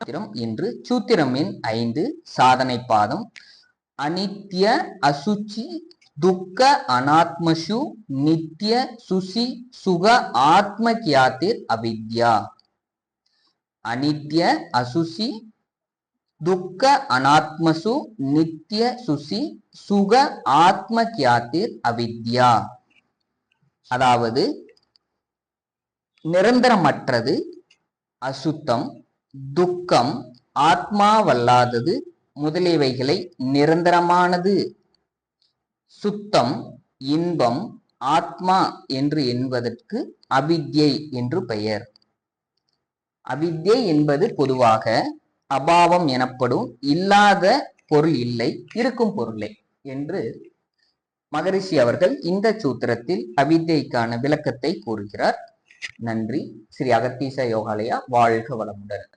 சூத்திரம் இன்று சூத்திரமின் ஐந்து சாதனை பாதம். அனித்ய அசுச்சி துக்க அனாத்மசு நித்ய சுசி சுக ஆத்ம கியாத்திர் அவித்யா. அனித்ய அசுசி துக்க அனாத்மசு நித்ய சுசி சுக ஆத்ம கியாத்திர் அவித்யா. அதாவது நிரந்தரமற்றது அசுத்தம். துக்கம் ஆத்மாவல்லாதது முதலியவைகளை நிரந்தரமானது. சுத்தம் இன்பம் ஆத்மா என்று என்பதற்கு அவித்யை என்று பெயர். அவித்யை என்பது பொதுவாக அபாவம் எனப்படும் இல்லாத பொருள் இல்லை இருக்கும் பொருளை என்று மகரிஷி அவர்கள் இந்த சூத்திரத்தில் அவித்யைக்கான விளக்கத்தை கூறுகிறார். நன்றி. ஸ்ரீ அகத்தீச யோகாலயா வாழ்க வளமுடன்.